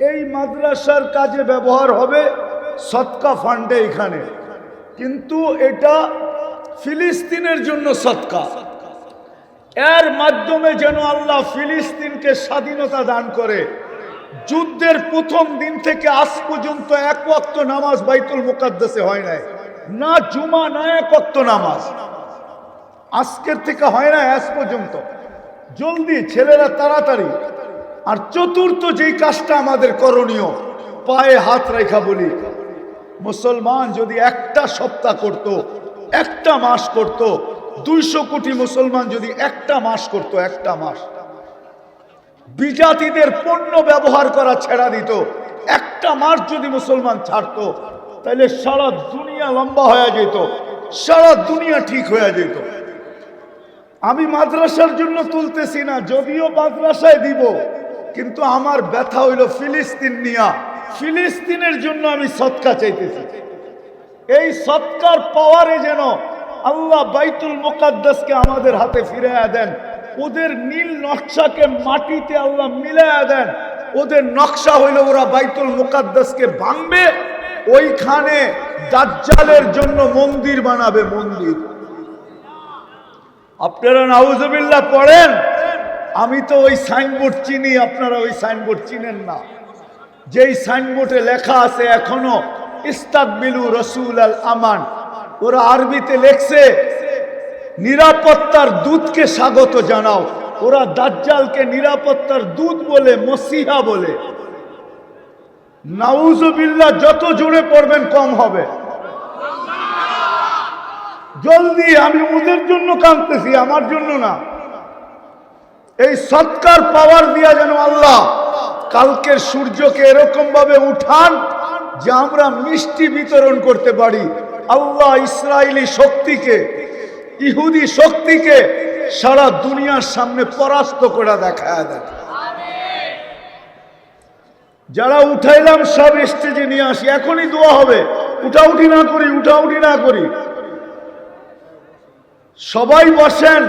এই মাদ্রাসার কাজে ব্যবহার হবে সৎকা ফান্ডে এখানে। কিন্তু এটা ফিলিস্তিনের জন্য সৎকা। এর মাধ্যমে যেন আল্লাহ ফিলিস্তিনকে স্বাধীনতা দান করে। যুদ্ধের প্রথম দিন থেকে আজ পর্যন্ত এক ওয়াক্ত নামাজ বাইতুল মুকাদ্দাসে হয় নাই। না জুমা, না এক ওয়াক্ত নামাজ। আজকের থেকে হয় না আজ পর্যন্ত। জলদি, ছেলেরা তাড়াতাড়ি। আর চতুর্থ যেই কাজটা আমাদের করণীয়, পায়ে হাত রেখা বলি। মুসলমান যদি একটা সপ্তাহ করত, একটা মাস করত, দুইশো কোটি মুসলমান যদি একটা মাস করত, একটা মাস। বিজাতিদের পণ্য ব্যবহার করা ছেড়া দিত, একটা মাস যদি মুসলমান ছাড়তো তাহলে সারা দুনিয়া লম্বা হয়ে যেত, সারা দুনিয়া ঠিক হয়ে যেত। আমি মাদ্রাসার জন্য তুলতেছি না, যদিও মাদ্রাসায় দিব। কিন্তু আমার ব্যথা হইল ফিলিস্তিন নিয়া। ফিলিস্তিনের জন্য আমি সৎকা চাইতেছি। এই সৎকার পাওয়ারে যেন আল্লাহ বাইতুল মোকাদ্দাসকে আমাদের হাতে ফিরে দেন। ওদের নীল নকশাকে মাটিতে আল্লাহ মিলাইয়া দেন। ওদের নকশা হইল ওরা বাইতুল মোকাদ্দাসকে ভাঙবে। ওইখানে দাজ্জালের জন্য মন্দির বানাবে মন্দির। আপনারা নাউজুবিল্লাহ পড়েন? আমি তো ওই সাইনবোর্ড চিনি, আপনারা ওই সাইনবোর্ড চিনেন না। যেই সাইনবোর্ডে লেখা আছে এখনও, ইস্তাকবিলু রসুল আল আমান, ওরা আরবিতে লেখছে, নিরাপত্তার দূতকে স্বাগত জানাও। ওরা দাজ্জালকে নিরাপত্তার দূত বলে, মসিহা বলে। নাউজুবিল্লাহ, যত জোরে পড়বেন, কম হবে। জলদি, আমি ওদের জন্য কাঁদতেছি, আমার জন্য না। এই সৎকার পাওয়ার দিয়া যেন আল্লাহ কালকের সূর্যকে এরকম ভাবে উঠান যে আমরা মিষ্টি বিতরণ করতে পারি। আল্লাহ ইসরায়েলি শক্তিকে, ইহুদি শক্তিকে সারা দুনিয়ার সামনে পরাস্ত করে দেখা দেয় যারা উঠাইলাম সব স্টেজে নিয়ে আসি, এখনই দোয়া হবে। উঠাউঠি না করি, উঠাউঠি না করি। সবাই বসেন।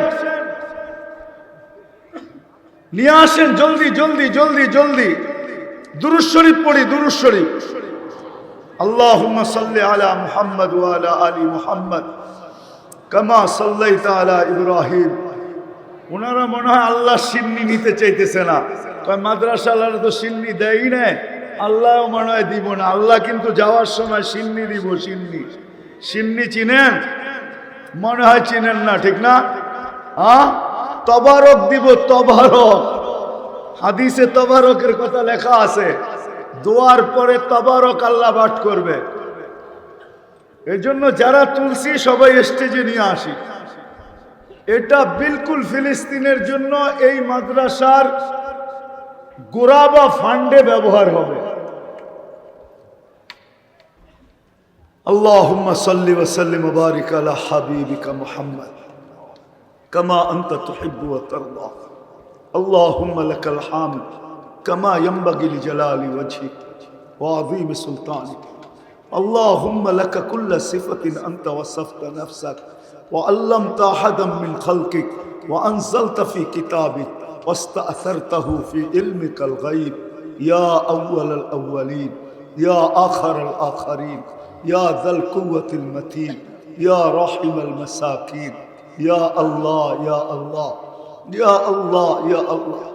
নিয়ে আসেন জলদি জলদি জলদি জলদি দুরুজ শরীফ পড়ি দুরুজ শরীফ اللهم صل على محمد وعلى ال محمد كما صليت على ابراهيم ওনারা মনে হয় আল্লাহ সিন্নি নিতে চাইতেছে না কয় মাদ্রাসালার তো সিন্নি দেয় না আল্লাহ মনে হয় দিব না আল্লাহ কিন্তু যাওয়ার সময় সিন্নি দিব সিন্নি সিন্নি চিনেন মনে হয় চিনেন না ঠিক না হ্যাঁ তবারক দিব, তবারক। হাদিসে তবারকের কথা লেখা আছে। দোয়ার পরে তবারক আল্লাহ পাঠ করবে। এই জন্য যারা তুলসি, সবাই স্টেজে নিয়ে আসি। এটা বিলকুল ফিলিস্তিনের জন্য এই মাদ্রাসার গোরাবা ফান্ডে ব্যবহার হবে। আল্লাহ সাল্লি ওসাল্লি মুবারিক আল্লাহ হাবিবিকা মোহাম্মদ। كما أنت تحب وترضى. اللهم لك الحمد كما ينبغي لجلال وجهك وعظيم سلطانك. اللهم لك كل صفة أنت وصفت نفسك. وعلمت أحدا من خلقك وأنزلت في كتابك واستأثرته في علمك الغيب. يا أول الأولين يا آخر الآخرين يا ذا القوة المتين يا رحم المساكين. يا الله يا الله يا الله يا الله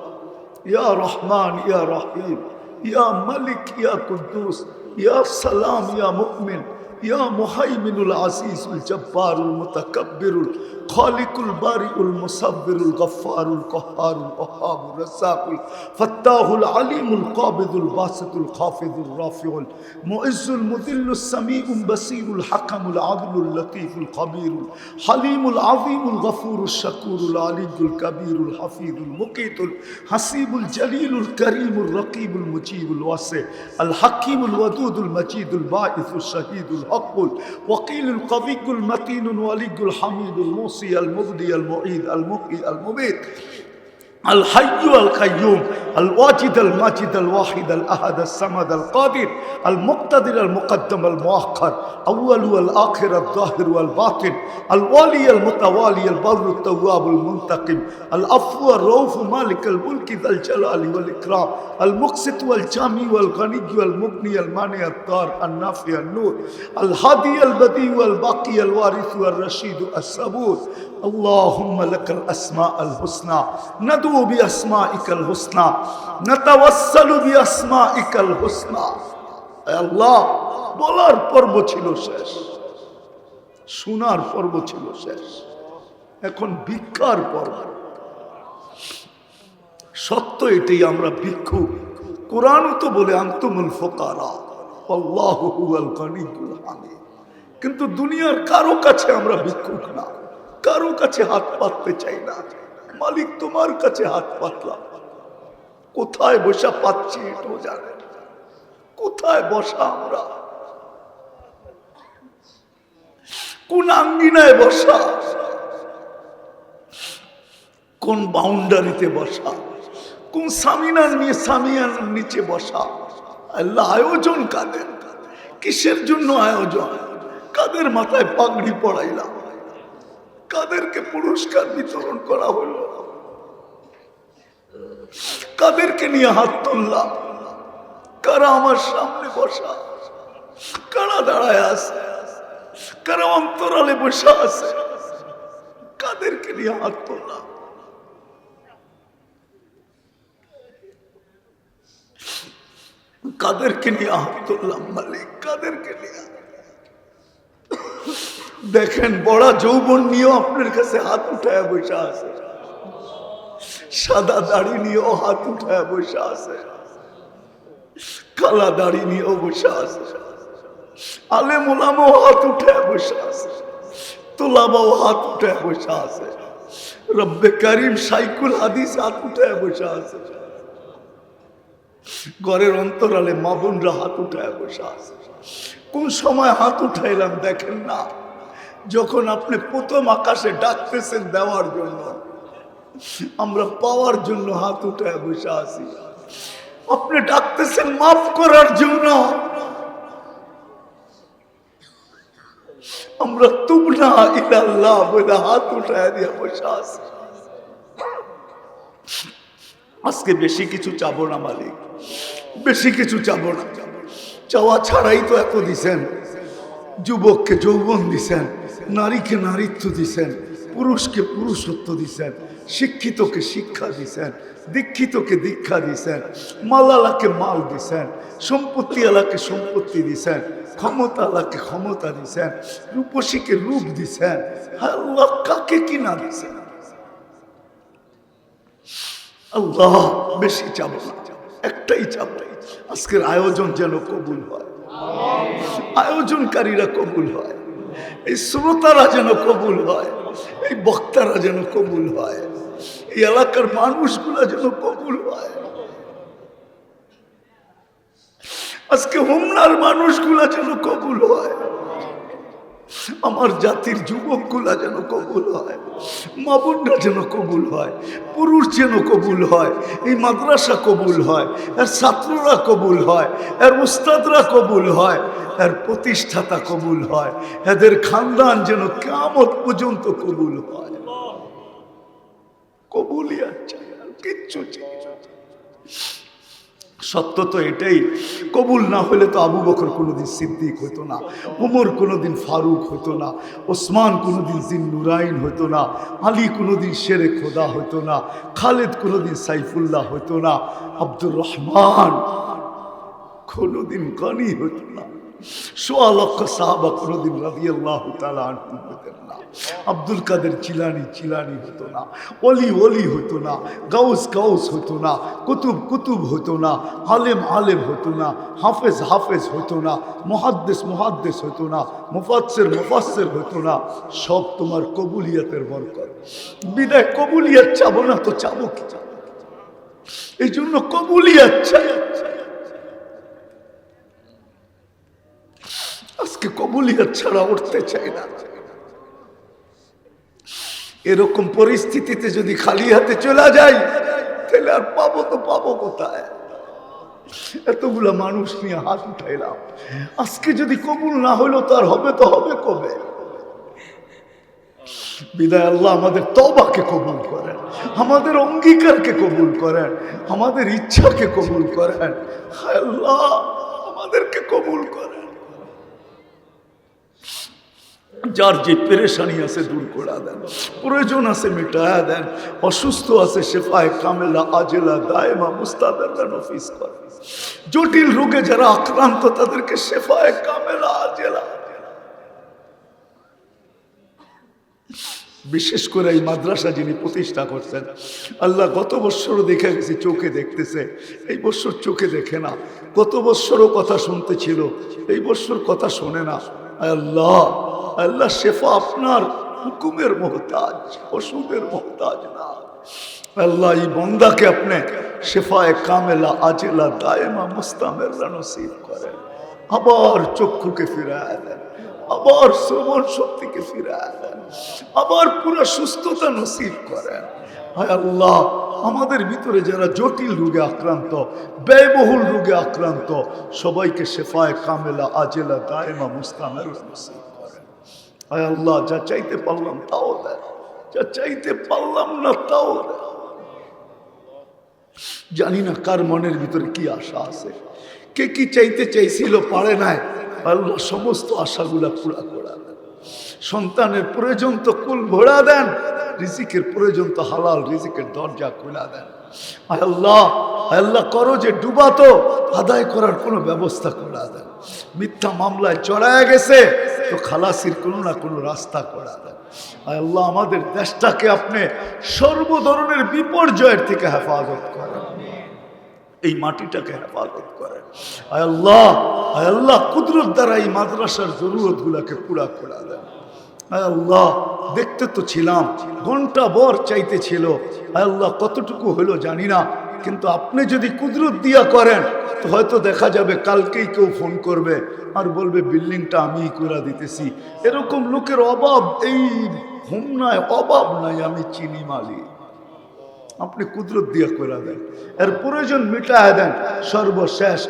يا رحمن يا رحيم يا ملك يا قدوس يا سلام يا مؤمن يا مهيمن العزيز الجبار المتكبر الخالق البارئ المصبر الغفار القهار الوهاب الرزاق الفتاه العليم القابض الباسط الخافض الرافع المعز المذل السميع البصير الحكم العدل اللطيف الخبير الحليم العظيم الغفور الشكور العلي الكبير الحفيظ المقيت الحسيب الجليل الكريم الرقيب المجيب الواسع الحكيم الودود المجيد الباعث الشهيد الحق الوكيل القوي المتين الولي الحميد الموصي المبدي المعيد المحيي المميت الحي القيوم الواجد الماجد الواحد الأحد الصمد القادر المقتدر المقدم المؤخر أول والآخر الظاهر والباطن الوالي المتوالي البر التواب المنتقم العفو الرؤوف مالك الملك ذا الجلال والإكرام المقسط والجامي والغني والمغني المانع الضار النافع النور الهادي البديع والباقي الوارث والرشيد الصبور اللهم لك الأسماء الحسنى ندعو بأسمائك الحسنى বলার পর্ব ছিল শেষ, শোনার পর্ব ছিল শেষ, এখন ভিক্ষার পর্ব। সত্য এটাই, আমরা ভিক্ষু। কোরআন তো বলে, আন্তমুল ফোকারা কিন্তু দুনিয়ার কারও কাছে আমরা ভিক্ষুক না, কারও কাছে হাত পাততে চাই না। মালিক তোমার কাছে হাত পাতলাম। কোথায় বসা পাচ্ছি এটাও জানে কোথায় বসা আমরা? কোন আঙ্গিনায় বসা? কোন বাউন্ডারিতে বসা? কোন সামিনার নিয়ে সামিয়ার নিচে বসা? আল্লাহ আয়োজন কাদের? কিসের জন্য আয়োজন? কাদের মাথায় পাগড়ি পড়াইলাম কাদেরকে পুরস্কার বিতরণ করা হলো? কাদেরকে নিয়ে হাত তুললাম। কারা আমার সামনে বসা কারা দাঁড়ায় আছে? কারা অন্তরালে বসে আছে? কাদেরকে নিয়ে হাত তুললাম। কাদেরকে নিয়ে হাত তুললাম, মালিক, কাদেরকে নিয়ে দেখেন, বড় যৌবন নিয়েও আপনার কাছে হাত উঠায় বসে আছে। সাদা দাড়ি নিয়েও হাত উঠায় বসে আছে। কালা দাড়ি নিয়েও বসে আছে। আলে মোলামও হাত উঠায় বসে হাত উঠায় বসে আছে। রব্বে করিম সাইকুল হাদিস হাত উঠায় বসে ঘরের অন্তরালে মা হাত উঠায় বসে আছে। কোন সময় হাত উঠাইলাম দেখেন না। যখন আপনি প্রথম আকাশে ডাকতেছেন দেওয়ার জন্য। আমরা পাওয়ার জন্য হাত উঠে বসে আছি। আপনি ডাকতেছেন, মাফ করার জন্য। আমরা তুমনা ইলাল্লাহ বলে হাত উঠায় দিয়ে বসে আছি। আজকে বেশি কিছু চাবো না, মালিক। বেশি কিছু চাবো না। চাওয়া ছাড়াই তো এত দিছেন। যুবককে যৌবন দিছেন, নারীকে নারীত্ব দিছেন। পুরুষকে পুরুষত্ব দিছেন, শিক্ষিতকে শিক্ষা দিছেন, দীক্ষিতকে দীক্ষা দিছেন, মালালাকে মাল দিছেন সম্পত্তি আলাকে সম্পত্তি দিছেন ক্ষমতা আলাকে ক্ষমতা দিছেন, রূপসীকে রূপ দিছেন। আল্লাহ কাকে কিনা দিছেন? আল্লাহ বেশি না, একটাই চাবো। আজকের আয়োজন যেন কবুল হয়, আয়োজনকারীরা কবুল হয়, এই শ্রোতারা যেন কবুল হয়। এই বক্তারা যেন কবুল হয়, এই এলাকার মানুষগুলা যেন কবুল হয়। আজকে হোমনার মানুষগুলা যেন কবুল হয়, আমার জাতির যুবকগুলা যেন কবুল হয়, মা বোনরা যেন কবুল হয়, পুরুষ যেন কবুল হয়, এই মাদ্রাসা কবুল হয়, এর ছাত্ররা কবুল হয়, এর উস্তাদরা কবুল হয় এর প্রতিষ্ঠাতা কবুল হয়। এদের খানদান যেন কেমত পর্যন্ত কবুল হয়। কবুলিয়াত চাই কিচ্ছু সত্য তো এটাই, কবুল না হলে তো আবু বকর কোনোদিন সিদ্দিক হতো না, উমর কোনোদিন ফারুক হতো না, ওসমান কোনোদিন জিন নুরাইন হতো না, আলী কোনোদিন শেরে খোদা হতো না, খালেদ কোনোদিন সাইফুল্লাহ হতো না, আব্দুর রহমান কোনোদিন গনি হতো না। সোয়া লক্ষ সাহাবা কোনোদিন রাবি আল্লাহ তালা হতেন না। আব্দুল কাদের চিলানি চিলানি হতো না। অলি অলি হতো না। গাউস গাউস হতো না। কুতুব কুতুব হতো না। আলেম আলেম হতো না। হাফেজ হাফেজ হতো না। মহাদ্দেশ মহাদ্দেশ হতো না। মুফাচ্ছের মুফাচ্ছের হতো না। সব তোমার কবুলিয়াতের বরকত। বিদায় কবুলিয়াত চাবো না তো চাবো কি চাবো? এই জন্য কবুলিয়াত চাই। আজকে কবুলিয়াত ছাড়া উঠতে চাই না। এরকম পরিস্থিতিতে যদি খালি হাতে চলে যাই, তাহলে আর পাবো তো পাবো কোথায়? এতগুলা মানুষ নিয়ে হাত উঠাইলাম। আজকে যদি কবুল না হইল তার হবে তো হবে কবে? বিদায় আল্লাহ আমাদের তবাকে কবুল করেন, আমাদের অঙ্গীকারকে কবুল করেন, আমাদের ইচ্ছাকে কবুল করেন। আল্লাহ, আমাদেরকে কবুল করেন। যার যে পেরেশানি আছে দূর করে দেন, প্রয়োজন আছে মিটায়া দেন, অসুস্থ আছে শেফায় কামেলা, আজেলা, দায়মা মুস্তাদার নফিস করে। জটিল রোগে যারা আক্রান্ত, তাদেরকে শেফায় কামেলা, আজেলা। বিশেষ করে এই মাদ্রাসা যিনি প্রতিষ্ঠা করছেন, আল্লাহ গত বৎসরও দেখে গেছি, চোখে দেখতেছে। এই বৎসর চোখে দেখে না। গত বৎসরও কথা শুনতে ছিল, এই বৎসর কথা শোনে না। আল্লাহ আল্লাহ শেফা আপনার হুকুমের মোহতাজ, ওষুধের মোহতাজ না। আল্লাহ এই বন্দাকে আপনি শেফায় কামেলা, আজেলা, দায়মা মুস্তামের নসিব করেন। আবার চক্ষুকে ফিরায় দেন, আবার শ্রবণ শক্তিকে ফিরায় দেন, আবার পুরো সুস্থতা নসিব করেন। হায় আল্লাহ, আমাদের ভিতরে যারা জটিল রোগে আক্রান্ত, ব্যয়বহুল রোগে আক্রান্ত, সবাইকে শেফায় কামেলা, আজেলা, দায়েমা মুস্তামের নসিব হায় আল্লাহ, যা চাইতে পারলাম তাও যা চাইতে পারলাম না তাও জানি না কার মনের ভিতরে কি আশা আছে, কে কি চাইতে চাইছিল পারে নাই। আল্লাহ সমস্ত আশাগুলা পুরা করা দেন। সন্তানের প্রয়োজন তো কুল ভরা দেন, রিজিকের প্রয়োজন তো হালাল, রিজিকের দরজা খোলা দেন। আয় আল্লাহ আল্লাহ করো যে ডুবাতো, আদায় করার কোনো ব্যবস্থা করা দেন। মিথ্যা মামলায় চড়ায় গেছে তো খালাসির কোনো না কোনো রাস্তা করা। আল্লাহ আমাদের দেশটাকে আপনি সর্ব ধরনের বিপর্যয়ের থেকে হেফাজত করেন। এই মাটিটাকে হেফাজত করেন। আয় আল্লাহ আয় আল্লাহ কুদরত দ্বারা এই মাদ্রাসার জরুরত গুলাকে পুরা করে দেন। আয় আল্লাহ, দেখতে তো ছিলাম, ঘণ্টা বর চাইতে ছিল। আয় আল্লাহ কতটুকু হলো জানি না, কিন্তু আপনি যদি কুদরত দিয়া করেন হয়তো দেখা যাবে, কালকেই কেউ ফোন করবে আর বলবে, বিল্ডিংটা আমি করে দিতেছি। এরকম লোকের অভাব, এই হোমনায় অভাব নাই, আমি চিনি মালিক। আপনি কুদরত দিয়ে করে দেন। এর প্রয়োজন মিটায় দেন। সর্বশেষ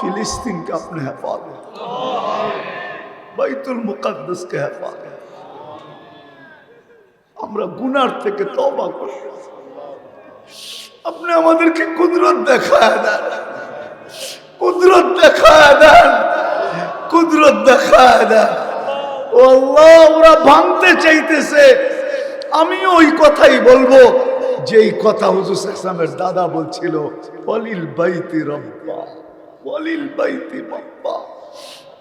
ফিলিস্তিনকে আপনি হেফাজত। বাইতুল মুকাদ্দাসকে হেফাজত। আমরা গুনার থেকে তবা করি। আপনি আমাদেরকে কুদরত দেখায় দেন। কুদরত দেখায় দেন। কুদরত দেখায় দেন। ও আল্লাহ, ওরা ভাঙতে চাইতেছে। আমিও ওই কথাই বলব, যেই কথা হুজুর ইসলামের দাদা বলছিল, ওয়ালিল বাইতি রব্বা, ওয়ালিল বাইতি রব্বা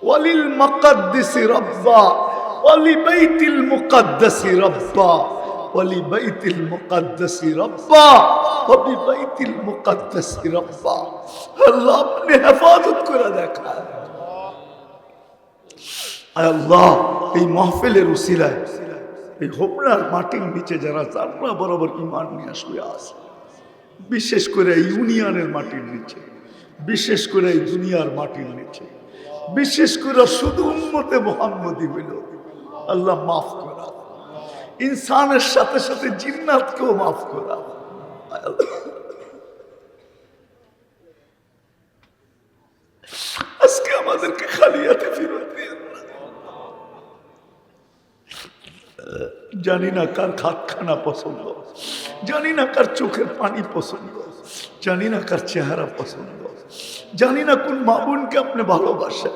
ওয়ালিল মুকাদ্দিসি রব্বা, ওয়ালি বাইতিল মুকাদ্দাসি রব্বা। ওয়ালি বাইতিল মুকাদ্দাসি রব্বা ওয়াবি বাইতিল মুকাদ্দাসি রব্বা। আল্লাহ এই মাহফিলের উসিলায়, এই হোমরার মাটির নিচে যারা বরাবর ইমান নিয়ে বিশেষ করে ইউনিয়নের মাটির নিচে, বিশেষ করে এই দুনিয়ার মাটির নিচে, বিশেষ করে শুধু উন্মতে মোহাম্মদী হইল। আল্লাহ মাফ করা ইনসানের সাথে সাথে জিন্নাতকেও মাফ করা আজকে আমাদেরকে খালি হাতে ফেরত জানি না কার খাতখানা পছন্দ। জানি না কার চোখের পানি পছন্দ। জানি না কার চেহারা পছন্দ। জানি না কোন মা বোনকে আপনি ভালোবাসেন।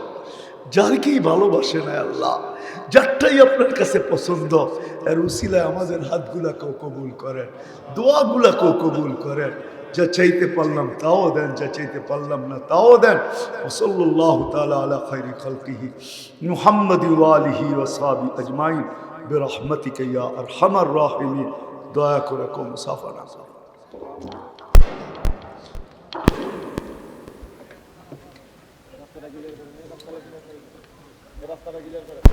যারকেই ভালোবাসেন আল্লাহ। যারটাই আপনার কাছে পছন্দ আর উসিলায় আমাদের হাতগুলাকেও কবুল করেন দোয়াগুলাকেও কবুল করেন। যা চাইতে পারলাম তাও দেন, যা চাইতে পারলাম না তাও দেন। ওসল্লাহ তালা আলা খৈরি খলকিহি মুহাম্মদ আলিহি ওসাবি আজমাইন। বেরহমতিকে ইয়া আর হামার রাহিমি দয়া করে কো মুসাফা না রাস্তাটা গিলে করে